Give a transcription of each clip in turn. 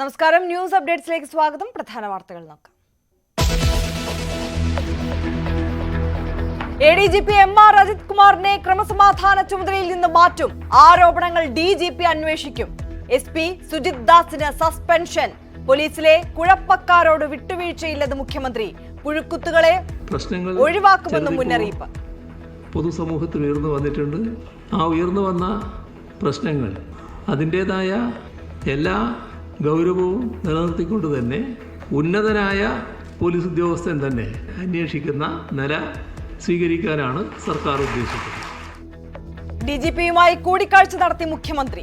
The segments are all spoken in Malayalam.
നമസ്കാരം. ന്യൂസ് അപ്ഡേറ്റ്സിലേക്ക് സ്വാഗതം. പ്രധാന വാർത്തകൾ നോക്കാം. A D G P M R Ajith കുമാറിനെ ക്രമസമാധാന ചുമതലയിൽ നിന്ന് മാറ്റും. ആരോപണങ്ങൾ ഡി ജി പി അന്വേഷിക്കും. എസ് പി സുജിത് ദാസിന് സസ്പെൻഷൻ. പോലീസിലെ കുഴപ്പക്കാരോട് വിട്ടുവീഴ്ചയില്ലെന്ന് മുഖ്യമന്ത്രി. പുഴുക്കുത്തുകളെ പ്രശ്നങ്ങൾ ഒഴിവാക്കുമെന്നും മുന്നറിയിപ്പ്. പൊതുസമൂഹത്തിൽ ഉയർന്നു വന്നിട്ടുണ്ട്. ആ ഉയർന്നു വന്ന പ്രശ്നങ്ങൾ അതിന്റെതായ എല്ലാ ഗൗരവവും നിലനിർത്തിക്കൊണ്ട് തന്നെ ഉന്നതനായ പോലീസ് ഉദ്യോഗസ്ഥൻ തന്നെ അന്വേഷിക്കുന്ന നില സ്വീകരിക്കാനാണ് സർക്കാർ ഉദ്ദേശിക്കുന്നത് ഡി ജി പിയുമായി കൂടിക്കാഴ്ച നടത്തി മുഖ്യമന്ത്രി.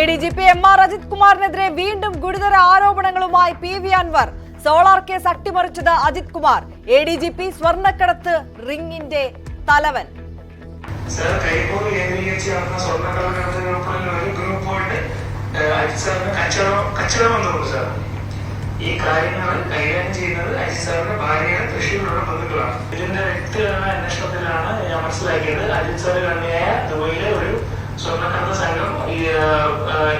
A D G P M R Ajith കുമാറിനെതിരെ വീണ്ടും ഗുരുതര ആരോപണങ്ങളുമായി P V Anvar. Solar case അട്ടിമറിച്ചത് Ajith Kumar. A D G P സ്വർണക്കടത്ത് റിംഗിന്റെ തലവൻ. സാർ കരിപ്പൂർ കേന്ദ്രീകരിച്ച് നടന്ന സ്വർണക്കള്ളക്കടത്ത് ഗ്രൂപ്പുകളിൽ ഒരു ഗ്രൂപ്പുമായിട്ട് അജിത് സാറിന് കച്ചവടം കച്ചവടം വന്നിട്ടുണ്ട് സാർ. ഈ കാര്യങ്ങൾ കൈകാര്യം ചെയ്യുന്നത് അജിത് സാറിന്റെ ഭാര്യയുടെ തൃശ്ശൂരിലുള്ള ബന്ധുക്കളാണ്. ഇതിന്റെ വ്യക്തിഗത അന്വേഷണത്തിലാണ് ഞാൻ മനസ്സിലാക്കിയത്. അജിത് സാറ് കണ്ണിയായ ദുബൈയിലെ ഒരു സ്വർണക്കടത്ത് സംഘം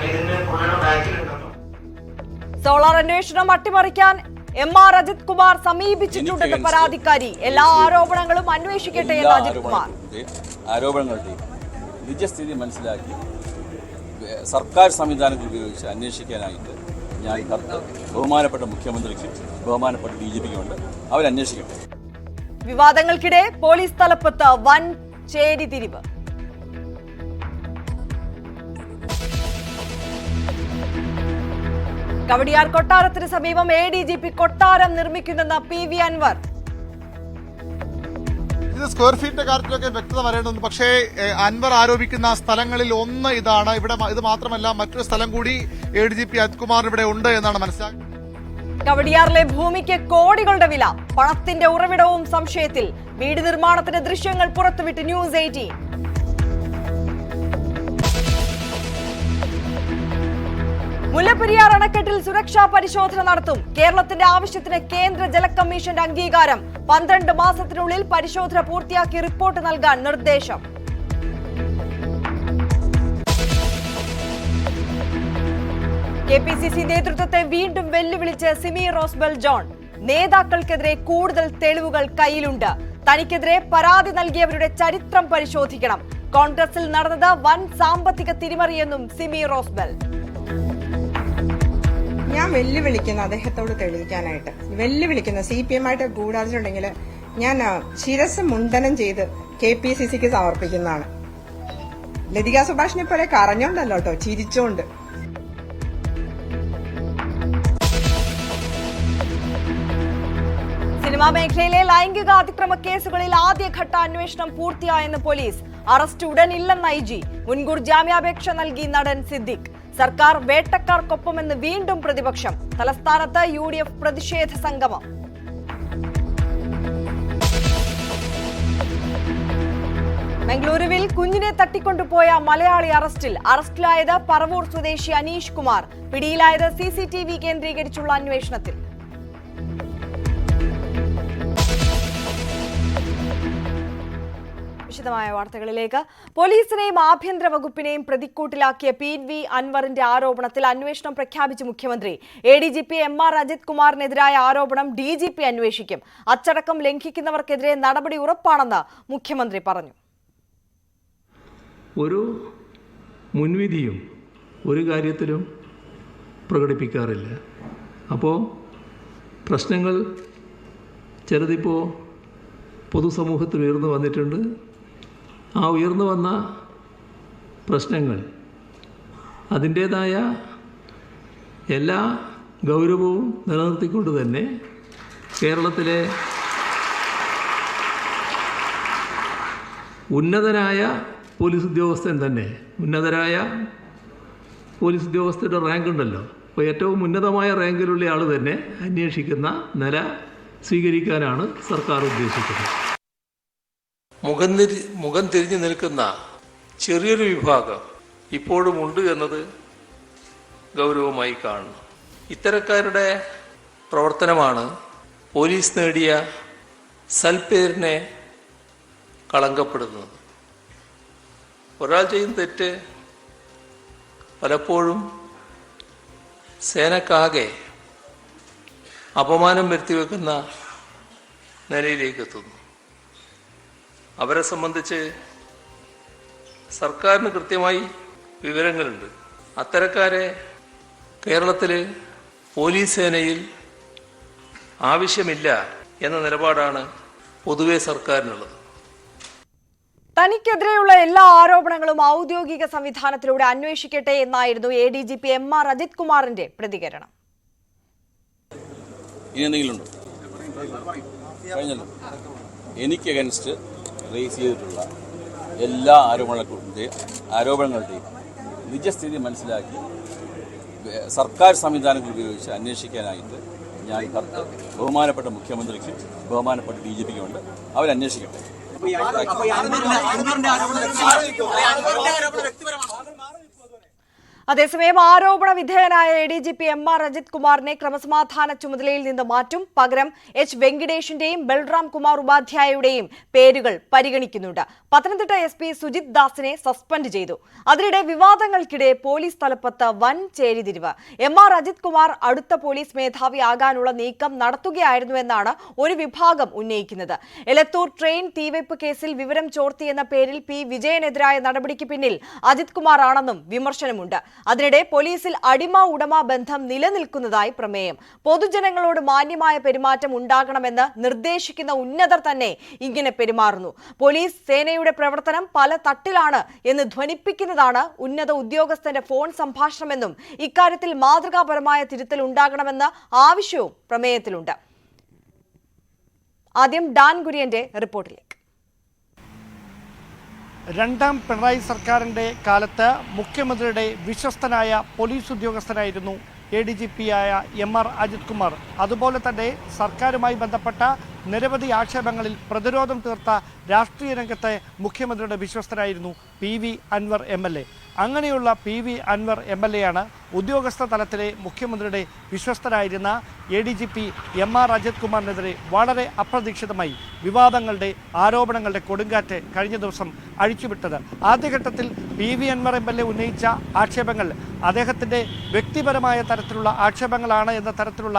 ഇതിന്റെ പുള്ളിയുടെ ബാക്കിലുണ്ടെന്നും. സോളാർ അന്വേഷണം അട്ടിമറിക്കാൻ എം ആർ അജിത് കുമാർ സമീപിച്ചിട്ടുണ്ടെന്ന് പരാതിക്കാരി. എല്ലാ ആരോപണങ്ങളും അന്വേഷിക്കട്ടെ എന്ന് അജിത് കുമാർ. ആരോപണങ്ങളുടെയും ആരോപണങ്ങളുടെയും നിജസ്ഥിതി മനസ്സിലാക്കി. സർക്കാർ സംവിധാനങ്ങൾ ഉപയോഗിച്ച് അന്വേഷിക്കാനായിട്ട് ഞാൻ കത്ത് ബഹുമാനപ്പെട്ട മുഖ്യമന്ത്രിക്ക് ബഹുമാനപ്പെട്ട ഡി ജി പിക്കുമുണ്ട് അവരന്വേഷിക്കട്ടെ വിവാദങ്ങൾക്കിടെ പോലീസ് തലപ്പത്ത് വൻ ചേരിതിരിവ് കവടിയാർ കൊട്ടാരത്തിന് സമീപം എ ഡി ജി പി കൊട്ടാരം നിർമ്മിക്കുന്നെന്ന പി വി അൻവർ ഇത് സ്ക്വയർ ഫീറ്റിന്റെ കാര്യത്തിലൊക്കെ വ്യക്തത വരേണ്ടതുണ്ട്. പക്ഷേ അൻവർ ആരോപിക്കുന്ന സ്ഥലങ്ങളിൽ ഒന്ന് ഇതാണ്. ഇവിടെ ഇത് മാത്രമല്ല മറ്റൊരു സ്ഥലം കൂടി A D G P Ajithkumar ഇവിടെ ഉണ്ട് എന്നാണ് മനസ്സിലാക്കുന്നത് കവടിയാറിലെ ഭൂമിക്ക് കോടികളുടെ വില. പണത്തിന്റെ ഉറവിടവും സംശയത്തിൽ. വീട് നിർമ്മാണത്തിന്റെ ദൃശ്യങ്ങൾ പുറത്തുവിട്ട് ന്യൂസ് എയ്റ്റീൻ. മുല്ലപ്പെരിയാർ അണക്കെട്ടിൽ സുരക്ഷാ പരിശോധന നടത്തും. കേരളത്തിന്റെ ആവശ്യത്തിന് കേന്ദ്ര ജല കമ്മീഷന്റെ അംഗീകാരം. പന്ത്രണ്ട് മാസത്തിനുള്ളിൽ പരിശോധന പൂർത്തിയാക്കി റിപ്പോർട്ട് നൽകാൻ നിർദ്ദേശം. കെ പി സി സി നേതൃത്വത്തെ വീണ്ടും വെല്ലുവിളിച്ച് സിമി റോസ്ബൽ ജോൺ. നേതാക്കൾക്കെതിരെ കൂടുതൽ തെളിവുകൾ കയ്യിലുണ്ട്. തനിക്കെതിരെ പരാതി നൽകിയവരുടെ ചരിത്രം പരിശോധിക്കണം. കോൺഗ്രസിൽ നടന്നത് വൻ സാമ്പത്തിക തിരിമറിയെന്നും സിമി റോസ്ബൽ. ഞാൻ വെല്ലുവിളിക്കുന്നു അദ്ദേഹത്തോട് തെളിയിക്കാനായിട്ട്. വെല്ലുവിളിക്കുന്ന. സി പി എം ആയിട്ട് ഗൂഢാലോചനയുണ്ടെങ്കിൽ ഞാൻ ശിരസ് മുണ്ടനം ചെയ്ത് കെ പി സി സിക്ക് സമർപ്പിക്കുന്നതാണ്. ലതിക സുഭാഷിനെ പോലെ കറഞ്ഞോണ്ടല്ലോ കേട്ടോ ചിരിച്ചോണ്ട്. സിനിമാ മേഖലയിലെ ലൈംഗിക അതിക്രമ കേസുകളിൽ ആദ്യഘട്ട അന്വേഷണം പൂർത്തിയായെന്ന് പോലീസ്. അറസ്റ്റ് ഉടനില്ലെന്ന് ഐ ജി. മുൻകൂർ ജാമ്യാപേക്ഷ നൽകി നടൻ സിദ്ദിഖ്. സർക്കാർ വേട്ടക്കാർക്കൊപ്പമെന്ന് വീണ്ടും പ്രതിപക്ഷം. തലസ്ഥാനത്ത് യു ഡി എഫ് പ്രതിഷേധ സംഗമം. ബംഗളൂരുവിൽ കുഞ്ഞിനെ തട്ടിക്കൊണ്ടുപോയ മലയാളി അറസ്റ്റിൽ അറസ്റ്റിലായത് പറവൂർ സ്വദേശി അനീഷ് കുമാർ. പിടിയിലായത് സി കേന്ദ്രീകരിച്ചുള്ള അന്വേഷണത്തിൽ. വിശദമായ വാർത്തകളിലേക്ക്. പോലീസിനെയും ആഭ്യന്തര വകുപ്പിനെയും പ്രതിക്കൂട്ടിലാക്കിയ പി വി അൻവറിന്റെ ആരോപണത്തിൽ അന്വേഷണം പ്രഖ്യാപിച്ച് മുഖ്യമന്ത്രി. A D G P M R Ajith കുമാറിനെതിരായ ആരോപണം ഡി ജി പി അന്വേഷിക്കും. അച്ചടക്കം ലംഘിക്കുന്നവർക്കെതിരെ നടപടി ഉറപ്പാണെന്ന് മുഖ്യമന്ത്രി പറഞ്ഞു. ഒരു മുൻവിധിയും ഒരു കാര്യത്തിലും പ്രകടിപ്പിക്കാറില്ല. അപ്പോൾ പ്രശ്നങ്ങൾ ചിലതിപ്പോൾ പൊതുസമൂഹത്തിൽ ഉയർന്നു വന്നിട്ടുണ്ട്. ആ ഉയർന്നു വന്ന പ്രശ്നങ്ങൾ അതിന്റേതായ എല്ലാ ഗൗരവവും നിലനിർത്തിക്കൊണ്ട് തന്നെ കേരളത്തിലെ ഉന്നതനായ പോലീസ് ഉദ്യോഗസ്ഥൻ തന്നെ ഉന്നതരായ പോലീസ് ഉദ്യോഗസ്ഥരുടെ റാങ്ക് ഉണ്ടല്ലോ അപ്പോൾ ഏറ്റവും ഉന്നതമായ റാങ്കിലുള്ള ആൾ തന്നെ അന്വേഷിക്കുന്ന നില സ്വീകരിക്കാനാണ് സർക്കാർ ഉദ്ദേശിക്കുന്നത്. മുഖം തിരി മുഖം തിരിഞ്ഞു നിൽക്കുന്ന ചെറിയൊരു വിഭാഗം ഇപ്പോഴും ഉണ്ട് എന്നത് ഗൗരവമായി കാണുന്നു ഇത്തരക്കാരുടെ പ്രവർത്തനമാണ് പോലീസ് നേടിയ സൽപേരിനെ കളങ്കപ്പെടുന്നത്. ഒരാൾ ചെയ്യുന്ന തെറ്റ് പലപ്പോഴും സേനക്കാകെ അപമാനം വരുത്തി വെക്കുന്ന നിലയിലേക്ക് എത്തുന്നു. അവരെ സംബന്ധിച്ച് സർക്കാരിന് കൃത്യമായി വിവരങ്ങളുണ്ട്. അത്തരക്കാരെ കേരളത്തിൽ പോലീസ് സേനയിൽ ആവശ്യമില്ല എന്ന നിലപാടാണ് പൊതുവെ സർക്കാരിനുള്ളത്. തനിക്കെതിരെയുള്ള എല്ലാ ആരോപണങ്ങളും ഔദ്യോഗിക സംവിധാനത്തിലൂടെ അന്വേഷിക്കട്ടെ എന്നായിരുന്നു A D G P M R Ajith കുമാറിന്റെ പ്രതികരണം. ഇനി എന്തെങ്കിലും ഉണ്ടോ? കഴിഞ്ഞല്ലോ. എനിക്ക് അഗൻസ്റ്റ് റേസ് ചെയ്തിട്ടുള്ള എല്ലാ ആരോപണങ്ങളുടെയും ആരോപണങ്ങളുടെയും നിജസ്ഥിതി മനസ്സിലാക്കി സർക്കാർ സംവിധാനങ്ങൾ ഉപയോഗിച്ച് അന്വേഷിക്കാനായിട്ട് ഞാൻ കത്ത് ബഹുമാനപ്പെട്ട മുഖ്യമന്ത്രിക്കും ബഹുമാനപ്പെട്ട ഡി ജി പിക്കുമുണ്ട് അവരന്വേഷിക്കട്ടെ അതേസമയം ആരോപണ വിധേയനായ A D G P M R Ajith കുമാറിനെ ക്രമസമാധാന ചുമതലയിൽ നിന്ന് മാറ്റും. പകരം എച്ച് വെങ്കിടേഷിന്റെയും ബൽറാം കുമാർ ഉപാധ്യായയുടെയും പേരുകൾ പരിഗണിക്കുന്നുണ്ട്. പത്തനംതിട്ട എസ് പി സുജിത് ദാസിനെ സസ്പെൻഡ് ചെയ്തു. അതിനിടെ വിവാദങ്ങൾക്കിടെ പോലീസ് തലപ്പത്ത് വൻ ചേരിതിരിവ്. എം ആർ അജിത് കുമാർ അടുത്ത പോലീസ് മേധാവിയാകാനുള്ള നീക്കം നടത്തുകയായിരുന്നുവെന്നാണ് ഒരു വിഭാഗം ഉന്നയിക്കുന്നത്. എലത്തൂർ ട്രെയിൻ തീവയ്പ് കേസിൽ വിവരം ചോർത്തിയെന്ന പേരിൽ പി വിജയനെതിരായ നടപടിക്ക് പിന്നിൽ അജിത് കുമാർ ആണെന്നും വിമർശനമുണ്ട്. അതിനിടെ പോലീസിൽ അടിമ ഉടമ ബന്ധം നിലനിൽക്കുന്നതായി പ്രമേയം. പൊതുജനങ്ങളോട് മാന്യമായ പെരുമാറ്റം ഉണ്ടാകണമെന്ന് നിർദ്ദേശിക്കുന്ന ഉന്നതർ തന്നെ ഇങ്ങനെ പെരുമാറുന്നു. പോലീസ് സേനയുടെ പ്രവർത്തനം പല തട്ടിലാണ് എന്ന് ധ്വനിപ്പിക്കുന്നതാണ് ഉന്നത ഉദ്യോഗസ്ഥന്റെ ഫോൺ സംഭാഷണമെന്നും ഇക്കാര്യത്തിൽ മാതൃകാപരമായ തിരുത്തൽ ഉണ്ടാകണമെന്ന ആവശ്യവും പ്രമേയത്തിലുണ്ട്. ആദ്യം ഡാൻ കുര്യന്റെ റിപ്പോർട്ടിലേക്ക്. രണ്ടാം പിണറായി സർക്കാരിന്റെ കാലത്ത് മുഖ്യമന്ത്രിയുടെ വിശ്വസ്തനായ പോലീസ് ഉദ്യോഗസ്ഥനായിരുന്നു എ ഡി ജി പി ആയ എം ആർ അജിത് കുമാർ. അതുപോലെ തന്നെ സർക്കാരുമായി ബന്ധപ്പെട്ട നിരവധി ആക്ഷേപങ്ങളിൽ പ്രതിരോധം തീർത്ത രാഷ്ട്രീയ രംഗത്തെ മുഖ്യമന്ത്രിയുടെ വിശ്വസ്തനായിരുന്നു P V Anvar M L A. അങ്ങനെയുള്ള P V Anvar M L A ആണ് ഉദ്യോഗസ്ഥ തലത്തിലെ മുഖ്യമന്ത്രിയുടെ വിശ്വസ്തരായിരുന്ന A D G P M R Ajith കുമാറിനെതിരെ വളരെ അപ്രതീക്ഷിതമായി വിവാദങ്ങളുടെ ആരോപണങ്ങളുടെ കൊടുങ്കാറ്റ് കഴിഞ്ഞ ദിവസം അഴിച്ചുവിട്ടത്. ആദ്യഘട്ടത്തിൽ P V Anvar M L A ഉന്നയിച്ച ആക്ഷേപങ്ങൾ അദ്ദേഹത്തിന്റെ വ്യക്തിപരമായ തരത്തിലുള്ള ആക്ഷേപങ്ങളാണ് എന്ന തരത്തിലുള്ള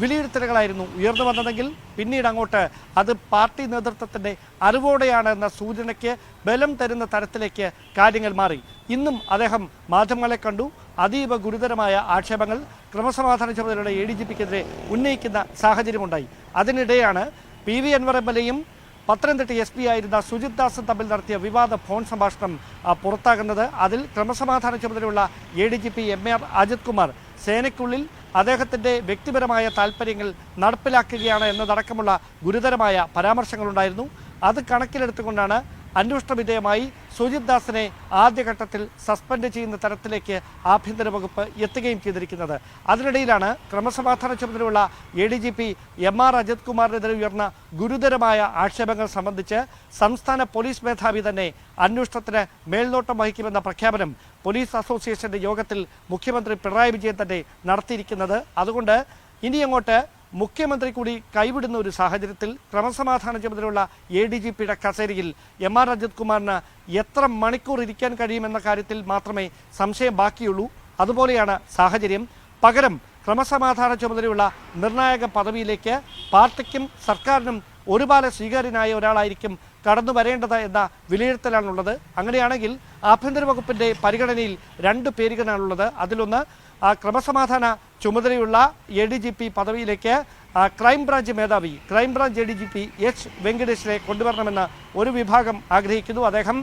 വിലയിരുത്തലുകളായിരുന്നു ഉയർന്നു വന്നതെങ്കിൽ പിന്നീട് അങ്ങോട്ട് അത് പാർട്ടി നേതൃത്വത്തിന്റെ അറിവോടെയാണ് എന്ന സൂചനയ്ക്ക് ബലം തരുന്ന തരത്തിലേക്ക് കാര്യങ്ങൾ മാറി. ഇന്നും അദ്ദേഹം മാധ്യമങ്ങളെ കണ്ടു അതീവ ഗുരുതരമായ ആക്ഷേപങ്ങൾ ക്രമസമാധാന ചുമതലയുടെ എ ഡി ജി പിക്കെതിരെ ഉന്നയിക്കുന്ന സാഹചര്യമുണ്ടായി. അതിനിടെയാണ് P V Anvar M L എയും പത്തനംതിട്ട എസ് പി ആയിരുന്ന സുജിത് ദാസും തമ്മിൽ നടത്തിയ വിവാദ ഫോൺ സംഭാഷണം പുറത്താകുന്നത്. അതിൽ ക്രമസമാധാന ചുമതലയുള്ള A D G P M R Ajith Kumar സേനയ്ക്കുള്ളിൽ അദ്ദേഹത്തിന്റെ വ്യക്തിപരമായ താല്പര്യങ്ങൾ നടപ്പിലാക്കുകയാണ് എന്നതടക്കമുള്ള ഗുരുതരമായ പരാമർശങ്ങളുണ്ടായിരുന്നു. അത് കണക്കിലെടുത്തുകൊണ്ടാണ് അന്വേഷണ വിധേയമായി സുജിത് ദാസിനെ ആദ്യഘട്ടത്തിൽ സസ്പെൻഡ് ചെയ്യുന്ന തരത്തിലേക്ക് ആഭ്യന്തര വകുപ്പ് എത്തുകയും ചെയ്തിരിക്കുന്നത്. അതിനിടയിലാണ് ക്രമസമാധാന ചുമതലയുള്ള A D G P M R Ajith കുമാറിനെതിരെ ഉയർന്ന ഗുരുതരമായ ആക്ഷേപങ്ങൾ സംബന്ധിച്ച് സംസ്ഥാന പോലീസ് മേധാവി തന്നെ അന്വേഷണത്തിന് മേൽനോട്ടം വഹിക്കുമെന്ന പ്രഖ്യാപനം പോലീസ് അസോസിയേഷന്റെ യോഗത്തിൽ മുഖ്യമന്ത്രി പിണറായി വിജയൻ തന്നെ നടത്തിയിരിക്കുന്നത്. അതുകൊണ്ട് ഇനി അങ്ങോട്ട് മുഖ്യമന്ത്രി കൂടി കൈവിടുന്ന ഒരു സാഹചര്യത്തിൽ ക്രമസമാധാന ചുമതലയുള്ള എ ഡി ജി പിയുടെ കസേരയിൽ എം ആർ രജത് കുമാറിന് എത്ര മണിക്കൂർ ഇരിക്കാൻ കഴിയുമെന്ന കാര്യത്തിൽ മാത്രമേ സംശയം ബാക്കിയുള്ളൂ. അതുപോലെയാണ് സാഹചര്യം. പകരം ക്രമസമാധാന ചുമതലയുള്ള നിർണായക പദവിയിലേക്ക് പാർട്ടിക്കും സർക്കാരിനും ഒരുപാട് സ്വീകാര്യനായ ഒരാളായിരിക്കും കടന്നു വരേണ്ടത് എന്ന വിലയിരുത്തലാണുള്ളത്. അങ്ങനെയാണെങ്കിൽ ആഭ്യന്തര വകുപ്പിന്റെ പരിഗണനയിൽ രണ്ട് പേരുകളാണുള്ളത്. അതിലൊന്ന് ആ ക്രമസമാധാന ചുമതലയുള്ള എ ഡി ജി പി പദവിയിലേക്ക് ക്രൈംബ്രാഞ്ച് മേധാവി crime branch A D G P H വെങ്കടേഷിനെ കൊണ്ടുവരണമെന്ന് ഒരു വിഭാഗം ആഗ്രഹിക്കുന്നു. അദ്ദേഹം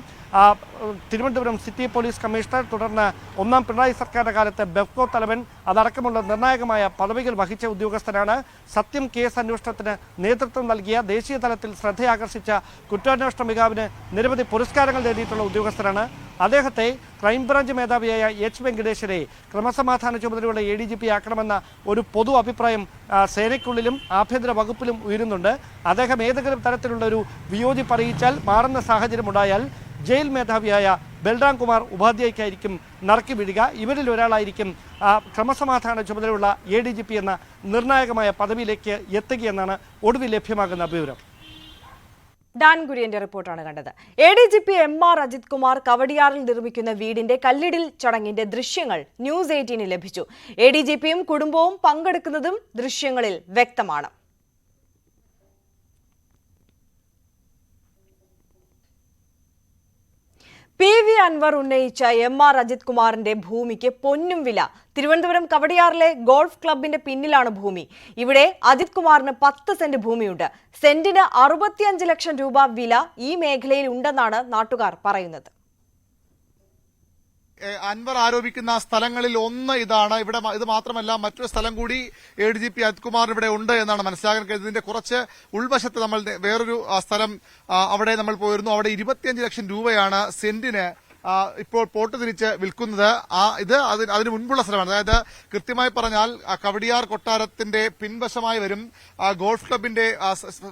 തിരുവനന്തപുരം സിറ്റി പോലീസ് കമ്മീഷണർ തുടർന്ന് ഒന്നാം പിണറായി സർക്കാരിന്റെ കാലത്ത് ബെഫ്കോ തലവൻ അതടക്കമുള്ള നിർണായകമായ പദവികൾ വഹിച്ച ഉദ്യോഗസ്ഥനാണ്. സത്യം കേസ് അന്വേഷണത്തിന് നേതൃത്വം നൽകിയ ദേശീയ തലത്തിൽ ശ്രദ്ധയാകർഷിച്ച കുറ്റാന്വേഷണ മികാവിന് നിരവധി പുരസ്കാരങ്ങൾ നേടിയിട്ടുള്ള ഉദ്യോഗസ്ഥരാണ് അദ്ദേഹത്തെ ക്രൈംബ്രാഞ്ച് മേധാവിയായ എച്ച് വെങ്കടേശ്വരെ ക്രമസമാധാന ചുമതലയുള്ള എ ഡി ജി പി ആക്കണമെന്ന ഒരു പൊതു അഭിപ്രായം സേനയ്ക്കുള്ളിലും ആഭ്യന്തര വകുപ്പിലും ഉയരുന്നുണ്ട്. അദ്ദേഹം ഏതെങ്കിലും തരത്തിലുള്ള ഒരു വിയോജിപ്പ് അറിയിച്ചാൽ മാറുന്ന സാഹചര്യമുണ്ടായാൽ ജയിൽ മേധാവിയായ ബൽറാം കുമാർ ഉപാധ്യായക്കായിരിക്കും നറുക്കി വിടുക. ഇവരിൽ ഒരാളായിരിക്കും ക്രമസമാധാന ചുമതലയുള്ള എ ഡി ജി പി എന്ന നിർണായകമായ പദവിയിലേക്ക് എത്തുകയെന്നാണ് ഒടുവിൽ ലഭ്യമാകുന്ന വിവരം. ഡാൻ റിപ്പോർട്ടാണ് കണ്ടത്. A D G P M R Ajith Kumar കവടിയാറിൽ നിർമ്മിക്കുന്ന വീടിന്റെ കല്ലിടിൽ ചടങ്ങിന്റെ ദൃശ്യങ്ങൾ ന്യൂസ് എയ്റ്റീന് ലഭിച്ചു. എ ഡി ജി പിയും കുടുംബവും പങ്കെടുക്കുന്നതും ദൃശ്യങ്ങളിൽ വ്യക്തമാണ്. പി വി അൻവർ ഉന്നയിച്ച എം ആർ അജിത് കുമാറിന്റെ ഭൂമിക്ക് പൊന്നും വില. തിരുവനന്തപുരം കവടിയാറിലെ ഗോൾഫ് ക്ലബിന്റെ പിന്നിലാണ് ഭൂമി. ഇവിടെ അജിത് കുമാറിന് പത്ത് സെന്റ് ഭൂമിയുണ്ട്. സെന്റിന് അറുപത്തിയഞ്ച് ലക്ഷം രൂപ വില ഈ മേഖലയിൽ ഉണ്ടെന്നാണ് നാട്ടുകാർ പറയുന്നത്. അൻവർ ആരോപിക്കുന്ന സ്ഥലങ്ങളിൽ ഒന്ന് ഇതാണ്. ഇവിടെ ഇത് മാത്രമല്ല മറ്റൊരു സ്ഥലം കൂടി A D G P Ajithkumar ഇവിടെ ഉണ്ട് എന്നാണ് മനസ്സിലാക്കാൻ കഴിയുന്നത് ഇതിന്റെ കുറച്ച് ഉൾവശത്ത് നമ്മൾ വേറൊരു സ്ഥലം അവിടെ നമ്മൾ പോയിരുന്നു. അവിടെ ഇരുപത്തിയഞ്ച് ലക്ഷം രൂപയാണ് സെന്റിന് ഇപ്പോൾ പോട്ട് തിരിച്ച് വിൽക്കുന്നത് ആ ഇത് അതിന് മുൻപുള്ള സ്ഥലമാണ് അതായത് കൃത്യമായി പറഞ്ഞാൽ കവടിയാർ കൊട്ടാരത്തിന്റെ പിൻവശമായി വരും ഗോൾഫ് ക്ലബിന്റെ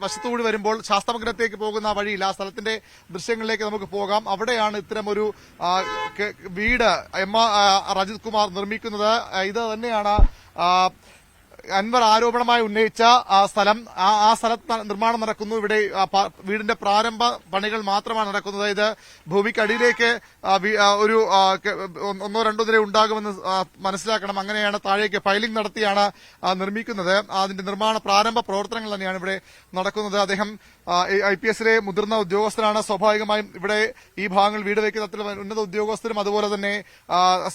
വശത്തുകൂടി വരുമ്പോൾ ശാസ്തമംഗലത്തേക്ക് പോകുന്ന വഴിയിൽ ആ സ്ഥലത്തിന്റെ ദൃശ്യങ്ങളിലേക്ക് നമുക്ക് പോകാം അവിടെയാണ് ഇത്തരമൊരു വീട് എം ആർ അജിത് കുമാർ നിർമ്മിക്കുന്നത് ഇത് തന്നെയാണ് അൻവർ ആരോപണമായി ഉന്നയിച്ച സ്ഥലം ആ സ്ഥലത്ത് നിർമ്മാണം നടക്കുന്നു. ഇവിടെ വീടിന്റെ പ്രാരംഭ പണികൾ മാത്രമാണ് നടക്കുന്നത്. ഇത് ഭൂമിക്കടിയിലേക്ക് ഒരു ഒന്ന് രണ്ടോ നില ഉണ്ടാകുമെന്ന് മനസ്സിലാക്കണം. അങ്ങനെയാണ് താഴേക്ക് ഫയലിംഗ് നടത്തിയാണ് നിർമ്മിക്കുന്നത്. അതിന്റെ നിർമ്മാണ പ്രാരംഭ പ്രവർത്തനങ്ങൾ തന്നെയാണ് ഇവിടെ നടക്കുന്നത്. അദ്ദേഹം ഐ പി എസിലെ മുതിർന്ന ഉദ്യോഗസ്ഥരാണ് സ്വാഭാവികമായും ഇവിടെ ഈ ഭാഗങ്ങൾ വീട് വയ്ക്കുന്ന അത്തരം ഉന്നത ഉദ്യോഗസ്ഥരും അതുപോലെ തന്നെ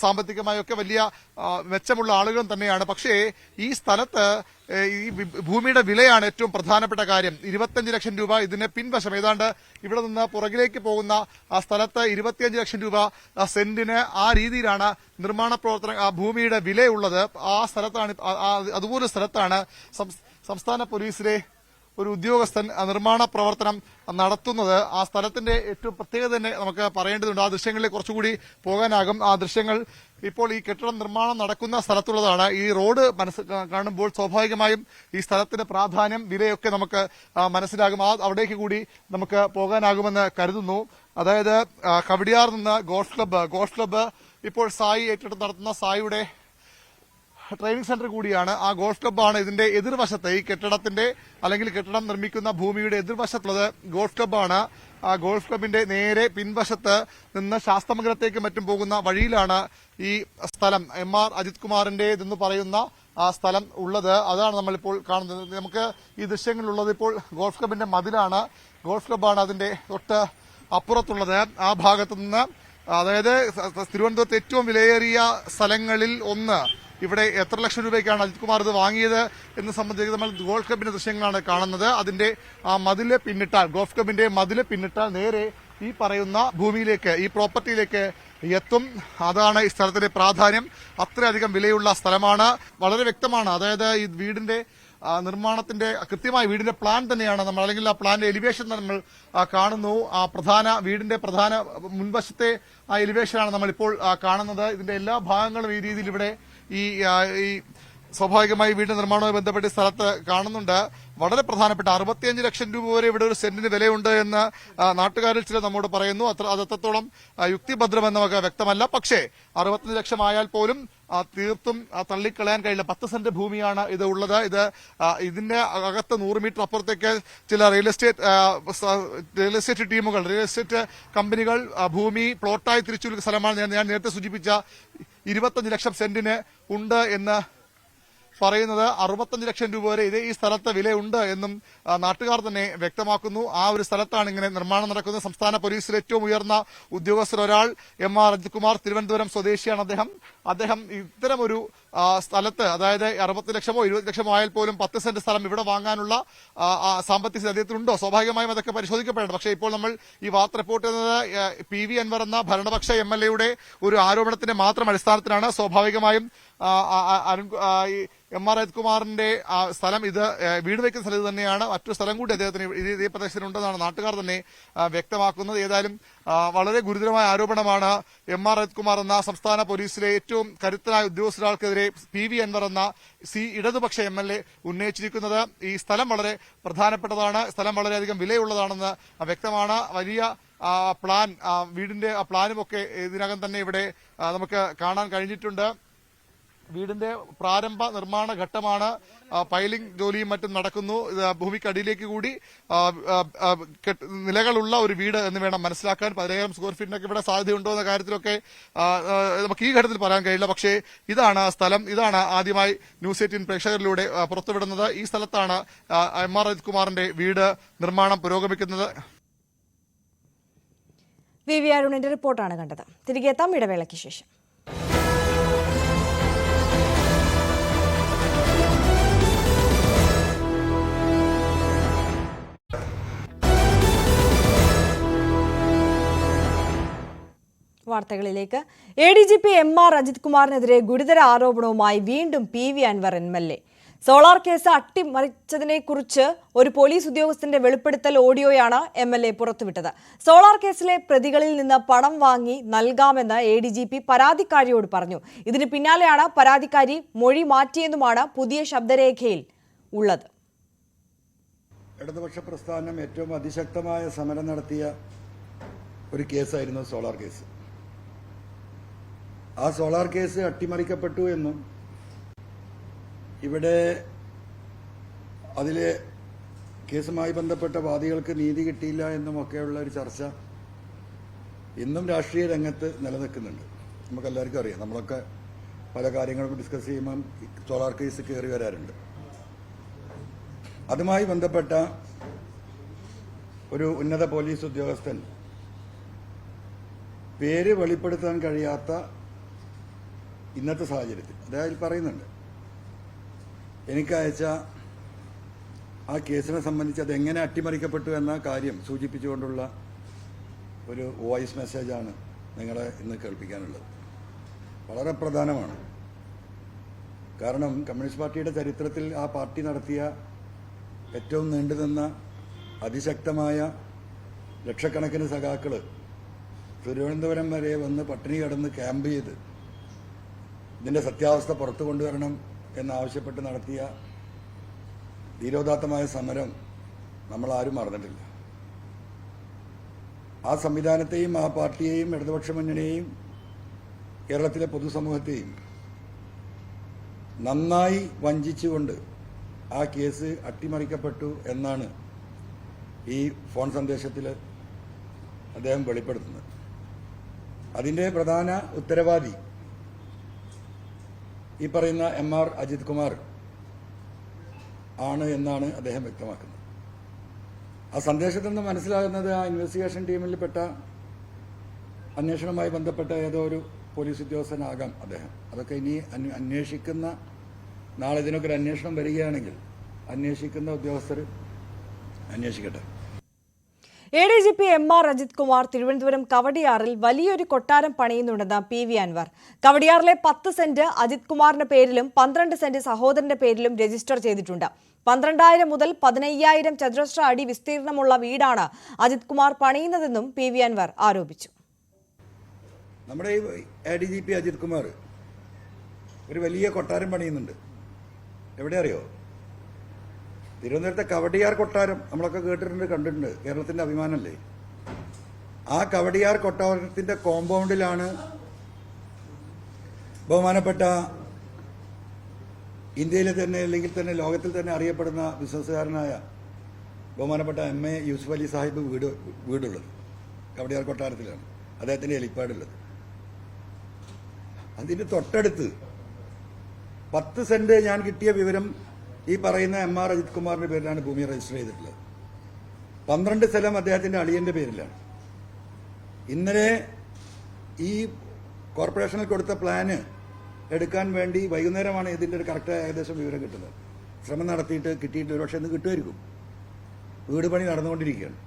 സാമ്പത്തികമായൊക്കെ വലിയ മെച്ചമുള്ള ആളുകളും തന്നെയാണ്. പക്ഷേ ഈ സ്ഥലത്ത് ഈ ഭൂമിയുടെ വിലയാണ് ഏറ്റവും പ്രധാനപ്പെട്ട കാര്യം. ഇരുപത്തിയഞ്ച് ലക്ഷം രൂപ ഇതിന് പിൻവശം. ഏതാണ്ട് ഇവിടെ നിന്ന് പുറകിലേക്ക് പോകുന്ന ആ സ്ഥലത്ത് ഇരുപത്തിയഞ്ച് ലക്ഷം രൂപ സെന്റിന് ആ രീതിയിലാണ് നിർമ്മാണ പ്രവർത്തനം ആ ഭൂമിയുടെ വിലയുള്ളത്. ആ സ്ഥലത്താണ് അതുപോലെ സ്ഥലത്താണ് സംസ്- സംസ്ഥാന പോലീസിലെ ഒരു ഉദ്യോഗസ്ഥൻ നിർമ്മാണ പ്രവർത്തനം നടത്തുന്നത്. ആ സ്ഥലത്തിന്റെ ഏറ്റവും പ്രത്യേകത തന്നെ നമുക്ക് പറയേണ്ടതുണ്ട്. ആ ദൃശ്യങ്ങളിൽ കുറച്ചുകൂടി പോകാനാകും. ആ ദൃശ്യങ്ങൾ ഇപ്പോൾ ഈ കെട്ടിടം നിർമ്മാണം നടക്കുന്ന സ്ഥലത്തുള്ളതാണ്. ഈ റോഡ് മനസ്സ് കാണുമ്പോൾ സ്വാഭാവികമായും ഈ സ്ഥലത്തിന്റെ പ്രാധാന്യം വിലയൊക്കെ നമുക്ക് മനസ്സിലാകും. ആ അവിടേക്ക് കൂടി നമുക്ക് പോകാനാകുമെന്ന് കരുതുന്നു. അതായത് കവടിയാർ നിന്ന് ഗോൾഫ് ക്ലബ്ബ് ഗോൾഫ് ക്ലബ്ബ് ഇപ്പോൾ സായി ഏറ്റെടുത്ത് നടത്തുന്ന സായിയുടെ ട്രെയിനിങ് സെന്റർ കൂടിയാണ്. ആ ഗോൾഫ് ക്ലബ്ബാണ് ഇതിന്റെ എതിർവശത്ത് ഈ കെട്ടിടത്തിന്റെ അല്ലെങ്കിൽ കെട്ടിടം നിർമ്മിക്കുന്ന ഭൂമിയുടെ എതിർവശത്തുള്ളത്. ഗോൾഫ് ക്ലബ്ബാണ്. ആ ഗോൾഫ് ക്ലബിന്റെ നേരെ പിൻവശത്ത് നിന്ന് ശാസ്തമംഗലത്തേക്ക് മറ്റും പോകുന്ന വഴിയിലാണ് ഈ സ്ഥലം. എം ആർ അജിത് കുമാറിന്റെ എന്ന് പറയുന്ന ആ സ്ഥലം ഉള്ളത്. അതാണ് നമ്മളിപ്പോൾ കാണുന്നത്. നമുക്ക് ഈ ദൃശ്യങ്ങളിലുള്ളത് ഇപ്പോൾ ഗോൾഫ് ക്ലബിന്റെ മതിലാണ്. ഗോൾഫ് ക്ലബ്ബാണ് അതിന്റെ തൊട്ട് അപ്പുറത്തുള്ളത്. ആ ഭാഗത്തു നിന്ന് അതായത് തിരുവനന്തപുരത്ത് ഏറ്റവും വിലയേറിയ സ്ഥലങ്ങളിൽ ഒന്ന് ഇവിടെ എത്ര ലക്ഷം രൂപയ്ക്കാണ് അജിത് കുമാർ ഇത് വാങ്ങിയത് എന്ന് സംബന്ധിച്ച് നമ്മൾ ഗോൾഫ് ക്ലബിന്റെ ദൃശ്യങ്ങളാണ് കാണുന്നത്. അതിന്റെ ആ മതിൽ പിന്നിട്ടാൽ ഗോൾഫ് ക്ലബിന്റെ മതിൽ പിന്നിട്ടാൽ നേരെ ഈ പറയുന്ന ഭൂമിയിലേക്ക് ഈ പ്രോപ്പർട്ടിയിലേക്ക് എത്തും. അതാണ് ഈ സ്ഥലത്തിന്റെ പ്രാധാന്യം. അത്രയധികം വിലയുള്ള സ്ഥലമാണ്. വളരെ വ്യക്തമാണ്. അതായത് ഈ വീടിന്റെ നിർമ്മാണത്തിന്റെ കൃത്യമായ വീടിന്റെ പ്ലാൻ തന്നെയാണ് നമ്മൾ അല്ലെങ്കിൽ ആ പ്ലാന്റെ എലിവേഷൻ നമ്മൾ കാണുന്നു. ആ പ്രധാന വീടിന്റെ പ്രധാന മുൻവശത്തെ ആ എലിവേഷനാണ് നമ്മൾ ഇപ്പോൾ കാണുന്നത്. ഇതിന്റെ എല്ലാ ഭാഗങ്ങളും ഈ രീതിയിൽ ഇവിടെ ഈ സ്വാഭാവികമായി വീട് നിർമ്മാണവുമായി ബന്ധപ്പെട്ട് സ്ഥലത്ത് കാണുന്നുണ്ട്. വളരെ പ്രധാനപ്പെട്ട അറുപത്തിയഞ്ച് ലക്ഷം രൂപ വരെ ഇവിടെ ഒരു സെന്റിന് വിലയുണ്ട് എന്ന് നാട്ടുകാരിൽ ചിലർ നമ്മോട് പറയുന്നു. അത്ര അത് യുക്തിഭദ്രമെന്ന് നമുക്ക് വ്യക്തമല്ല. പക്ഷേ അറുപത്തഞ്ച് ലക്ഷം ആയാൽ പോലും തീർത്തും തള്ളിക്കളയാൻ കഴിയില്ല. പത്ത് സെന്റ് ഭൂമിയാണ് ഇത് ഉള്ളത്. ഇത് ഇതിന്റെ അകത്ത് നൂറ് മീറ്റർ അപ്പുറത്തേക്ക് ചില റിയൽ എസ്റ്റേറ്റ് റിയൽ എസ്റ്റേറ്റ് ടീമുകൾ റിയൽ എസ്റ്റേറ്റ് കമ്പനികൾ ഭൂമി പ്ലോട്ടായി തിരിച്ചു സ്ഥലമാണ് ഞാൻ നേരത്തെ സൂചിപ്പിച്ച ഇരുപത്തഞ്ച് ലക്ഷം സെന്റിന് ഉണ്ട് എന്ന് പറയുന്നത് അറുപത്തഞ്ച് ലക്ഷം രൂപ വരെ ഇതേ ഈ സ്ഥലത്ത് വിലയുണ്ട് എന്നും നാട്ടുകാർ തന്നെ വ്യക്തമാക്കുന്നു. ആ ഒരു സ്ഥലത്താണ് ഇങ്ങനെ നിർമ്മാണം നടക്കുന്നത്. സംസ്ഥാന പോലീസിലെ ഏറ്റവും ഉയർന്ന ഉദ്യോഗസ്ഥരൊരാൾ എം ആർ അജിത് കുമാർ തിരുവനന്തപുരം സ്വദേശിയാണ് അദ്ദേഹം. അദ്ദേഹം ഇത്തരമൊരു സ്ഥലത്ത് അതായത് അറുപത്തി ലക്ഷമോ ഇരുപത് ലക്ഷമോ ആയാൽ പോലും പത്ത് സെന്റ് സ്ഥലം ഇവിടെ വാങ്ങാനുള്ള സാമ്പത്തിക അദ്ദേഹത്തിനുണ്ടോ? സ്വാഭാവികമായും അതൊക്കെ പരിശോധിക്കപ്പെടണം. പക്ഷേ ഇപ്പോൾ നമ്മൾ ഈ വാർത്ത റിപ്പോർട്ട് ചെയ്യുന്നത് പി വി അൻവർ എന്ന ഭരണപക്ഷ എം എൽ എയുടെ ഒരു ആരോപണത്തിന്റെ മാത്രം അടിസ്ഥാനത്തിലാണ്. സ്വാഭാവികമായും എം ആർ അജിത് കുമാറിന്റെ ആ, സ്ഥലം ഇത് വീട് വയ്ക്കുന്ന സ്ഥലത്ത് തന്നെയാണ്. മറ്റൊരു സ്ഥലം കൂടി അദ്ദേഹത്തിന് ഇത് പ്രദേശത്തിനുണ്ടെന്നാണ് നാട്ടുകാർ തന്നെ വ്യക്തമാക്കുന്നത്. ഏതായാലും വളരെ ഗുരുതരമായ ആരോപണമാണ് എം ആർ അജിത് എന്ന സംസ്ഥാന പോലീസിലെ ഏറ്റവും കരുത്തനായ ഉദ്യോഗസ്ഥരാൾക്കെതിരെ പി വി അൻവർ എന്ന സി ഇടതുപക്ഷ എം എൽ എ ഉന്നയിച്ചിരിക്കുന്നത്. ഈ സ്ഥലം വളരെ പ്രധാനപ്പെട്ടതാണ്. സ്ഥലം വളരെയധികം വിലയുള്ളതാണെന്ന് വ്യക്തമാണ്. വലിയ പ്ലാൻ വീടിന്റെ പ്ലാനുമൊക്കെ ഇതിനകം തന്നെ ഇവിടെ നമുക്ക് കാണാൻ കഴിഞ്ഞിട്ടുണ്ട്. വീടിന്റെ പ്രാരംഭ നിർമ്മാണ ഘട്ടമാണ് പൈലിംഗ് ജോലിയും മറ്റും നടക്കുന്നു. ഭൂമിക്കടിയിലേക്ക് കൂടി നിലകളുള്ള ഒരു വീട് എന്ന് വേണം മനസ്സിലാക്കാൻ. പതിനായിരം സ്ക്വയർ ഫീറ്റിനൊക്കെ ഇവിടെ സാധ്യതയുണ്ടോ എന്ന കാര്യത്തിലൊക്കെ നമുക്ക് ഈ ഘട്ടത്തിൽ പറയാൻ കഴിയില്ല. പക്ഷേ ഇതാണ് സ്ഥലം. ഇതാണ് ആദ്യമായി ന്യൂസ് എയ്റ്റീൻ പ്രേക്ഷകരിലൂടെ പുറത്തുവിടുന്നത്. ഈ സ്ഥലത്താണ് എം ആർ അജിത് കുമാറിന്റെ വീട് നിർമ്മാണം പുരോഗമിക്കുന്നത്. വി വി അരുണിന്റെ റിപ്പോർട്ടാണ് കണ്ടത്. തിരികെ എത്താം ഇടവേളയ്ക്ക് ശേഷം. വാർത്തകളിലേക്ക്. A D G P M R Ajith കുമാറിനെതിരെ ഗുരുതര ആരോപണവുമായി വീണ്ടും P V Anvar M L A. Solar case അട്ടിമറിച്ചതിനെക്കുറിച്ച് ഒരു പോലീസ് ഉദ്യോഗസ്ഥന്റെ വെളിപ്പെടുത്തൽ ഓഡിയോയാണ് എം എൽ എ പുറത്തുവിട്ടത്. സോളാർ കേസിലെ പ്രതികളിൽ നിന്ന് പണം വാങ്ങി നൽകാമെന്ന് എ ഡി ജി പി പരാതിക്കാരിയോട് പറഞ്ഞു. ഇതിന് പിന്നാലെയാണ് പരാതിക്കാരി മൊഴി മാറ്റിയെന്നുമാണ് പുതിയ ശബ്ദരേഖയിൽ ഉള്ളത്. ഇടതുപക്ഷ പ്രസ്ഥാനം ഏറ്റവും അതിശക്തമായ സമരം നടത്തിയ ഒരു കേസായിരുന്നു സോളാർ കേസ്. ആ സോളാർ കേസ് അട്ടിമറിക്കപ്പെട്ടു എന്നും ഇവിടെ അതിലെ കേസുമായി ബന്ധപ്പെട്ട വാദികൾക്ക് നീതി കിട്ടിയില്ല എന്നുമൊക്കെയുള്ള ഒരു ചർച്ച ഇന്നും രാഷ്ട്രീയ രംഗത്ത് നിലനിൽക്കുന്നുണ്ട്. നമുക്കെല്ലാവർക്കും അറിയാം. നമ്മളൊക്കെ പല കാര്യങ്ങളും ഡിസ്കസ് ചെയ്യുമ്പം സോളാർ കേസ് കയറി വരാറുണ്ട്. അതുമായി ബന്ധപ്പെട്ട ഒരു ഉന്നത പോലീസ് ഉദ്യോഗസ്ഥൻ പേര് വെളിപ്പെടുത്താൻ കഴിയാത്ത ഇന്നത്തെ സാഹചര്യത്തിൽ. അതായത് പറയുന്നുണ്ട്. എനിക്കയച്ച ആ കേസിനെ സംബന്ധിച്ച് അതെങ്ങനെ അട്ടിമറിക്കപ്പെട്ടു എന്ന കാര്യം സൂചിപ്പിച്ചുകൊണ്ടുള്ള ഒരു വോയിസ് മെസ്സേജാണ് നിങ്ങളെ ഇന്ന് കേൾപ്പിക്കാനുള്ളത്. വളരെ പ്രധാനമാണ്. കാരണം കമ്മ്യൂണിസ്റ്റ് പാർട്ടിയുടെ ചരിത്രത്തിൽ ആ പാർട്ടി നടത്തിയ ഏറ്റവും നീണ്ടുനിന്ന അതിശക്തമായ ലക്ഷക്കണക്കിന് സഖാക്കൾ തിരുവനന്തപുരം വരെ വന്ന് പട്ടിണി കടന്ന് ക്യാമ്പ് ചെയ്ത് ഇതിന്റെ സത്യാവസ്ഥ പുറത്തു കൊണ്ടുവരണം എന്നാവശ്യപ്പെട്ട് നടത്തിയ ധീരോദാത്തമായ സമരം നമ്മൾ ആരും മറന്നിട്ടില്ല. ആ സംവിധാനത്തെയും ആ പാർട്ടിയെയും ഇടതുപക്ഷ മുന്നണിയെയും കേരളത്തിലെ പൊതുസമൂഹത്തെയും നന്നായി വഞ്ചിച്ചുകൊണ്ട് ആ കേസ് അട്ടിമറിക്കപ്പെട്ടു എന്നാണ് ഈ ഫോൺ സന്ദേശത്തിൽ അദ്ദേഹം വെളിപ്പെടുത്തുന്നത്. അതിന്റെ പ്രധാന ഉത്തരവാദി ഈ പറയുന്ന എം ആർ അജിത് കുമാർ ആണ് എന്നാണ് അദ്ദേഹം വ്യക്തമാക്കുന്നത്. ആ സന്ദേശത്തിൽ നിന്ന് മനസ്സിലാകുന്നത് ആ ഇൻവെസ്റ്റിഗേഷൻ ടീമിൽപ്പെട്ട അന്വേഷണവുമായി ബന്ധപ്പെട്ട ഏതോ ഒരു പോലീസ് ഉദ്യോഗസ്ഥനാകാം അദ്ദേഹം. അതൊക്കെ ഇനി അന്വേഷിക്കുന്ന നാളെ ഇതിനൊക്കെ ഒരു അന്വേഷണം വരികയാണെങ്കിൽ അന്വേഷിക്കുന്ന ഉദ്യോഗസ്ഥർ അന്വേഷിക്കട്ടെ. A D G P M R Ajith Kumar Thiruvananthapuram കവടിയാറിൽ വലിയൊരു കൊട്ടാരം പണിയുന്നുണ്ടെന്ന് പി വി അൻവർ. കവടിയാറിലെ പത്ത് സെന്റ് അജിത് കുമാറിന്റെ പേരിലും പന്ത്രണ്ട് സെന്റ് സഹോദരന്റെ പേരിലും രജിസ്റ്റർ ചെയ്തിട്ടുണ്ട്. പന്ത്രണ്ടായിരം മുതൽ പതിനയ്യായിരം ചതുരശ്ര അടി വിസ്തീർണമുള്ള വീടാണ് അജിത് കുമാർ പണിയുന്നതെന്നും പി വി അൻവർ ആരോപിച്ചു. നമ്മുടെ അജിത് കുമാർ ഒരു വലിയ കൊട്ടാരം പണിയുന്നുണ്ട്. എവിടെ അറിയോ? തിരുവനന്തപുരത്തെ കവടിയാർ കൊട്ടാരം നമ്മളൊക്കെ കേട്ടിട്ടുണ്ട് കണ്ടിട്ടുണ്ട്. കേരളത്തിന്റെ അഭിമാനമല്ലേ ആ കവടിയാർ കൊട്ടാരത്തിന്റെ കോമ്പൗണ്ടിലാണ് ബഹുമാനപ്പെട്ട ഇന്ത്യയിലെ തന്നെ അല്ലെങ്കിൽ തന്നെ ലോകത്തിൽ തന്നെ അറിയപ്പെടുന്ന ബിസിനസ്സുകാരനായ ബഹുമാനപ്പെട്ട എം എ യൂസുഫ് അലി സാഹിബ് വീട് വീടുള്ളത്. കവടിയാർ കൊട്ടാരത്തിലാണ്. അദ്ദേഹത്തിന്റെ ഹെലിപ്പാഡുള്ളത് അതിന്റെ തൊട്ടടുത്ത് പത്ത് സെന്റ് ഞാൻ കിട്ടിയ വിവരം ഈ പറയുന്ന എം ആർ അജിത് കുമാറിന്റെ പേരിലാണ് ഭൂമി രജിസ്റ്റർ ചെയ്തിട്ടുള്ളത്. പന്ത്രണ്ട് സ്ഥലം അദ്ദേഹത്തിന്റെ അളിയന്റെ പേരിലാണ്. ഇന്നലെ ഈ കോർപ്പറേഷനിൽ കൊടുത്ത പ്ലാന് എടുക്കാൻ വേണ്ടി വൈകുന്നേരമാണ് ഇതിന്റെ ഒരു കറക്റ്റ് ഏകദേശം വിവരം കിട്ടുന്നത്. ശ്രമം നടത്തിയിട്ട് കിട്ടിയിട്ട് ഒരു പക്ഷേ ഇന്ന് കിട്ടുമായിരിക്കും. വീട് പണി നടന്നുകൊണ്ടിരിക്കുകയാണ്.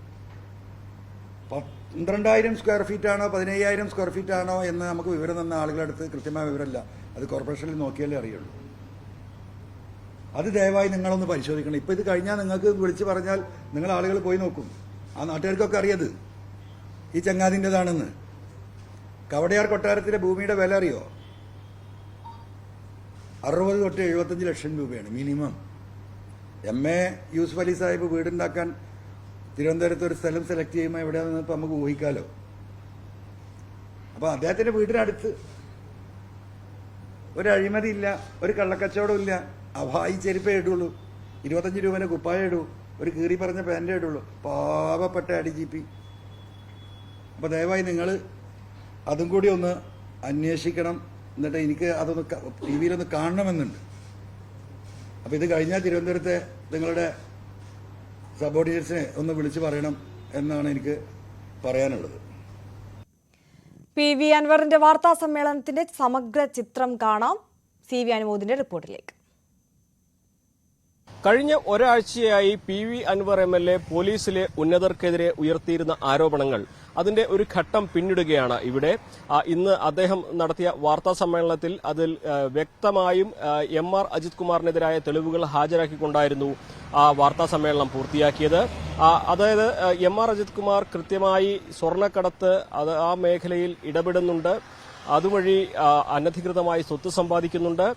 പന്ത്രണ്ടായിരം സ്ക്വയർ ഫീറ്റ് ആണോ പതിനയ്യായിരം സ്ക്വയർ ഫീറ്റ് ആണോ എന്ന് നമുക്ക് വിവരം തന്ന ആളുകളുടെ അടുത്ത് കൃത്യമായ വിവരമില്ല. അത് കോർപ്പറേഷനിൽ നോക്കിയാലേ അറിയുള്ളൂ. അത് ദയവായി നിങ്ങളൊന്ന് പരിശോധിക്കണം. ഇപ്പൊ ഇത് കഴിഞ്ഞാൽ നിങ്ങൾക്ക് വിളിച്ച് പറഞ്ഞാൽ നിങ്ങൾ ആളുകൾ പോയി നോക്കും. ആ നാട്ടുകാർക്കൊക്കെ അറിയത്. ഈ ചങ്ങാതിന്റെതാണെന്ന് കവടയാർ കൊട്ടാരത്തിലെ ഭൂമിയുടെ വില അറിയോ? അറുപത് തൊട്ട് എഴുപത്തഞ്ച് ലക്ഷം രൂപയാണ് minimum. M. A. Yusuf Ali Sahib വീടുണ്ടാക്കാൻ തിരുവനന്തപുരത്ത് ഒരു സ്ഥലം സെലക്ട് ചെയ്യുമ്പോൾ എവിടെയാണെന്ന് ഇപ്പം നമുക്ക് ഊഹിക്കാലോ. അപ്പോൾ അദ്ദേഹത്തിന്റെ വീടിനടുത്ത്. ഒരു അഴിമതി ഇല്ല ഒരു കള്ളക്കച്ചവടം ഇല്ല. അവായി ചെരുപ്പേ ഇടുള്ളൂ. ഇരുപത്തഞ്ച് രൂപേന്റെ കുപ്പായ ഇടൂ. ഒരു കീറി പറഞ്ഞ പാന്റേ ഇടുള്ളൂ. പാവപ്പെട്ട അടി ജി പി. അപ്പോൾ ദയവായി നിങ്ങൾ അതും കൂടി ഒന്ന് അന്വേഷിക്കണം. എന്നിട്ട് എനിക്ക് അതൊന്ന് ടി വിയിലൊന്ന് കാണണമെന്നുണ്ട്. അപ്പോൾ ഇത് കഴിഞ്ഞാൽ തിരുവനന്തപുരത്തെ നിങ്ങളുടെ സബോർഡിനേറ്റ്സിനെ ഒന്ന് വിളിച്ച് പറയണം എന്നാണ് എനിക്ക് പറയാനുള്ളത്. പി വി അൻവറിന്റെ വാർത്താ സമ്മേളനത്തിന്റെ സമഗ്ര ചിത്രം കാണാം. സി വി അനുമോദിന്റെ റിപ്പോർട്ടിലേക്ക്. കഴിഞ്ഞ ഒരാഴ്ചയായി P V Anvar M L A പോലീസിലെ ഉന്നതർക്കെതിരെ ഉയർത്തിയിരുന്ന ആരോപണങ്ങൾ അതിന്റെ ഒരു ഘട്ടം പിന്നിടുകയാണ് ഇവിടെ. ഇന്ന് അദ്ദേഹം നടത്തിയ വാർത്താ സമ്മേളനത്തിൽ അതിൽ വ്യക്തമായും എം ആർ അജിത് കുമാറിനെതിരായ തെളിവുകൾ ഹാജരാക്കിക്കൊണ്ടായിരുന്നു ആ വാർത്താ സമ്മേളനം പൂർത്തിയാക്കിയത്. അതായത് എം ആർ അജിത് കുമാർ കൃത്യമായി സ്വർണക്കടത്ത് അത് ആ മേഖലയിൽ ഇടപെടുന്നുണ്ട്. അതുവഴി അനധികൃതമായി സ്വത്ത് സമ്പാദിക്കുന്നുണ്ട്.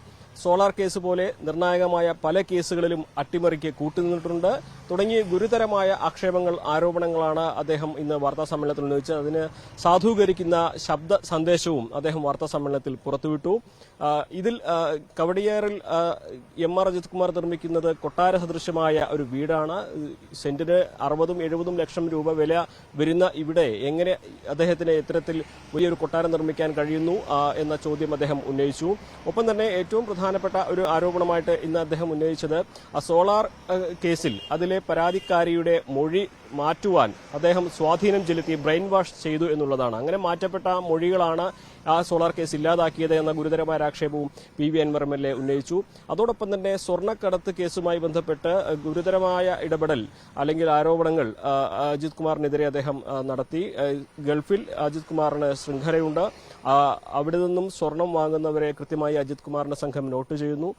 സോളാർ കേസ് പോലെ നിർണായകമായ പല കേസുകളിലും അട്ടിമറിക്ക് കൂട്ടുനിന്നിട്ടുണ്ട്. തുടങ്ങി ഗുരുതരമായ ആക്ഷേപങ്ങൾ ആരോപണങ്ങളാണ് അദ്ദേഹം ഇന്ന് വാർത്താ സമ്മേളനത്തിൽ ഉന്നയിച്ചത്. അതിന് സാധൂകരിക്കുന്ന ശബ്ദ സന്ദേശവും അദ്ദേഹം വാർത്താ സമ്മേളനത്തിൽ പുറത്തുവിട്ടു. ഇതിൽ കവടിയേറിൽ എം ആർ അജിത് കുമാർ നിർമ്മിക്കുന്നത് കൊട്ടാര സദൃശമായ ഒരു വീടാണ്. സെന്റിന് അറുപതും എഴുപതും ലക്ഷം രൂപ വില വരുന്ന ഇവിടെ എങ്ങനെ അദ്ദേഹത്തിന് ഇത്തരത്തിൽ വലിയൊരു കൊട്ടാരം നിർമ്മിക്കാൻ കഴിയുന്നു എന്ന ചോദ്യം അദ്ദേഹം ഉന്നയിച്ചു. ഒപ്പം തന്നെ ഏറ്റവും പ്രധാനപ്പെട്ട ഒരു ആരോപണമായിട്ട് ഇന്ന് അദ്ദേഹം ഉന്നയിച്ചത്. സോളാർ കേസിൽ അതിലെ പരാതിക്കാരിയുടെ മൊഴി മാറ്റുവാൻ അദ്ദേഹം സ്വാധീനം ചെലുത്തി ബ്രെയിൻ വാഷ് ചെയ്തു എന്നുള്ളതാണ്. അങ്ങനെ മാറ്റപ്പെട്ട മൊഴികളാണ് ആ സോളാർ കേസ് ഇല്ലാതാക്കിയത് എന്ന ഗുരുതരമായ ആക്ഷേപവും P V Anvar M L A ഉന്നയിച്ചു. അതോടൊപ്പം തന്നെ സ്വർണക്കടത്ത് കേസുമായി ബന്ധപ്പെട്ട് ഗുരുതരമായ ഇടപെടൽ അല്ലെങ്കിൽ ആരോപണങ്ങൾ അജിത് കുമാറിനെതിരെ അദ്ദേഹം നടത്തി. ഗൾഫിൽ അജിത് കുമാറിന് ശൃംഖലയുണ്ട്. അവിടെ നിന്നും സ്വർണം വാങ്ങുന്നവരെ കൃത്യമായി അജിത് കുമാറിന്റെ സംഘം നോട്ട് ചെയ്യുന്നു.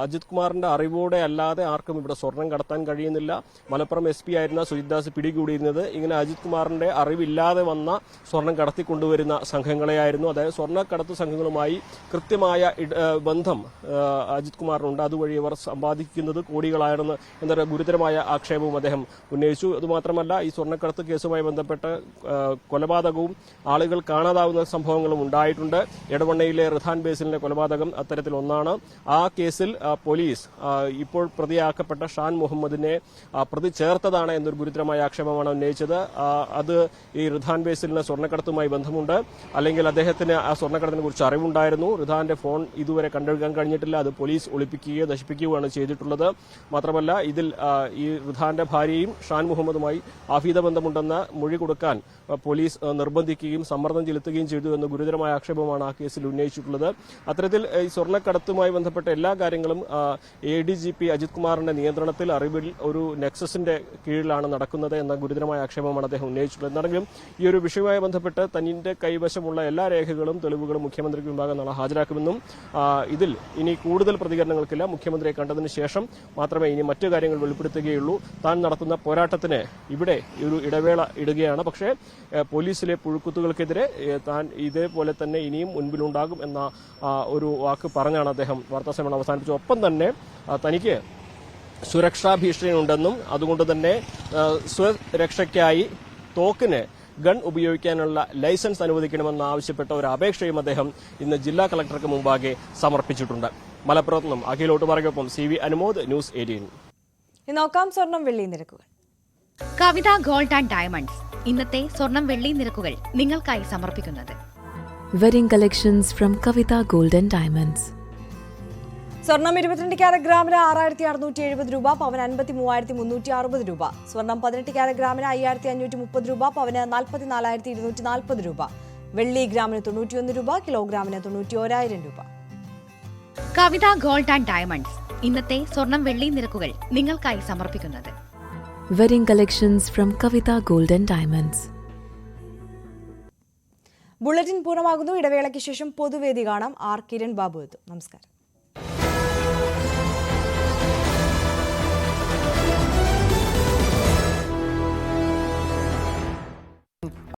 അജിത് കുമാറിന്റെ അറിവോടെ അല്ലാതെ ആർക്കും ഇവിടെ സ്വർണം കടത്താൻ കഴിയുന്നില്ല. മലപ്പുറം എസ് പി ആയിരുന്ന സുജിത്ദാസ് പിടികൂടിയിരുന്നത്. ഇങ്ങനെ അജിത് കുമാറിന്റെ അറിവില്ലാതെ വന്ന സ്വർണം കടത്തിക്കൊണ്ടുവരുന്ന സംഘങ്ങളെയായിരുന്നു. അതായത് സ്വർണക്കടത്ത് സംഘങ്ങളുമായി കൃത്യമായ ബന്ധം അജിത് കുമാറിനുണ്ട്. അതുവഴി ഇവർ സമ്പാദിക്കുന്നത് കോടികളായിരുന്നു എന്നൊരു ഗുരുതരമായ ആക്ഷേപവും അദ്ദേഹം ഉന്നയിച്ചു. അതുമാത്രമല്ല ഈ സ്വർണക്കടത്ത് കേസുമായി ബന്ധപ്പെട്ട് കൊലപാതകവും ആളുകൾ കാണാതാവുന്ന സംഭവങ്ങളും ഉണ്ടായിട്ടുണ്ട്. എടവണ്ണയിലെ റിഥാൻ ബേസിലിന്റെ കൊലപാതകം അത്തരത്തിൽ ഒന്നാണ് ആ കേസിൽ പോലീസ് ഇപ്പോൾ പ്രതിയാക്കപ്പെട്ട ഷാൻ മുഹമ്മദിനെ പ്രതി ചേർത്തതാണ് എന്നൊരു ഗുരുതരമായ ആക്ഷേപമാണ് ഉന്നയിച്ചത്. അത് ഈ റിധാൻ ബേസിലിന് സ്വർണക്കടത്തുമായി ബന്ധമുണ്ട്. അല്ലെങ്കിൽ അദ്ദേഹത്തിന് ആ സ്വർണക്കടത്തിനെ കുറിച്ച് അറിവുണ്ടായിരുന്നു. റിധാന്റെ ഫോൺ ഇതുവരെ കണ്ടെടുക്കാൻ കഴിഞ്ഞിട്ടില്ല. അത് പോലീസ് ഒളിപ്പിക്കുകയോ നശിപ്പിക്കുകയാണ് ചെയ്തിട്ടുള്ളത്. മാത്രമല്ല ഇതിൽ ഈ റിധാന്റെ ഭാര്യയും ഷാൻ മുഹമ്മദുമായി ആഫീത ബന്ധമുണ്ടെന്ന് മൊഴി കൊടുക്കാൻ പോലീസ് നിർബന്ധിക്കുകയും സമ്മർദ്ദം ചെലുത്തുകയും ചെയ്തു എന്ന ഗുരുതരമായ ആക്ഷേപമാണ് ആ കേസിൽ ഉന്നയിച്ചിട്ടുള്ളത്. അത്തരത്തിൽ ഈ സ്വർണക്കടത്തുമായി ബന്ധപ്പെട്ട എല്ലാ കാര്യങ്ങളും A D G P Ajith കുമാറിന്റെ നിയന്ത്രണത്തിൽ അറിവിൽ ഒരു നെക്സസിന്റെ കീഴിലാണ് നടക്കുന്നത് എന്ന ഗുരുതരമായ ആക്ഷേപമാണ് അദ്ദേഹം ഉന്നയിച്ചിട്ടുള്ളത്. എന്നാണെങ്കിലും ഈ ഒരു വിഷയവുമായി ബന്ധപ്പെട്ട് തന്നിന്റെ കൈവശമുള്ള എല്ലാ രേഖകളും തെളിവുകളും മുഖ്യമന്ത്രിക്ക് മുമ്പാകെ നാളെ ഹാജരാക്കുമെന്നും ഇതിൽ ഇനി കൂടുതൽ പ്രതികരണങ്ങൾക്കില്ല. മുഖ്യമന്ത്രിയെ കണ്ടതിന് ശേഷം മാത്രമേ ഇനി മറ്റു കാര്യങ്ങൾ വെളിപ്പെടുത്തുകയുള്ളൂ. താൻ നടത്തുന്ന പോരാട്ടത്തിന് ഇവിടെ ഒരു ഇടവേള ഇടുകയാണ്. പക്ഷേ പോലീസിലെ പുഴുക്കുത്തുകൾക്കെതിരെ താൻ ഇതേപോലെ തന്നെ ഇനിയും മുൻപിലുണ്ടാകും എന്ന ഒരു വാക്ക് പറഞ്ഞാണ് അദ്ദേഹം വാർത്താ സമ്മേളനം അവസാനിപ്പിച്ചത് ഒപ്പം തന്നെ തനിക്ക് സുരക്ഷാ ഭീഷണിയുണ്ടെന്നും അതുകൊണ്ട് തന്നെ സ്വരക്ഷയ്ക്കായി തോക്കിന് ഗൺ ഉപയോഗിക്കാനുള്ള ലൈസൻസ് അനുവദിക്കണമെന്ന് ആവശ്യപ്പെട്ട ഒരു അപേക്ഷയും അദ്ദേഹം ഇന്ന് ജില്ലാ കളക്ടർക്ക് മുമ്പാകെ സമർപ്പിച്ചിട്ടുണ്ട്. മലപ്പുറത്ത് നിന്നും അഖിലോട്ട് പറയൊപ്പം C V Anumod News eighteen. നോക്കാം സ്വർണം വെള്ളി നിരക്കുകൾ. Kavitha gold and diamonds. ഇന്നത്തെ സ്വർണം വെള്ളി നിരക്കുകൾ നിങ്ങൾക്കായി സമർപ്പിക്കുന്നത്. Wedding collections from Kavitha gold and Diamonds. സ്വർണം ഇരുപത്തിരണ്ട് ക്യാരറ്റ് ഗ്രാമിന് ആറായിരത്തി അറുന്നൂറ്റി എഴുപത് രൂപ പവൻ അൻപത്തി മൂവായിരത്തി മുന്നൂറ്റി അറുപത് രൂപ. സ്വർണം പതിനെട്ട് ക്യാരറ്റ് ഗ്രാമിന് അയ്യായിരത്തി അഞ്ഞൂറ്റി മുപ്പത് രൂപ പവന് നാൽപ്പത്തി നാലായിരത്തി ഇരുന്നൂറ്റി നാൽപ്പത് രൂപ. വെള്ളി ഗ്രാമിന് തൊണ്ണൂറ്റിയൊന്ന് രൂപ കിലോഗ്രാമിന് തൊണ്ണൂറ്റി ഓരായിരം രൂപ. Kavitha gold and diamonds. ഇന്നത്തെ സ്വർണം വെള്ളി നിരക്കുകൾ നിങ്ങൾക്കായി സമർപ്പിക്കുന്നത്. Wedding collections from Kavitha gold and diamonds bulletin പൂർണമാകുന്നു. ഇടവേളയ്ക്ക് ശേഷം പൊതുവേദി കാണാം. ആർ. കിരൺ ബാബു എത്തും. നമസ്കാരം.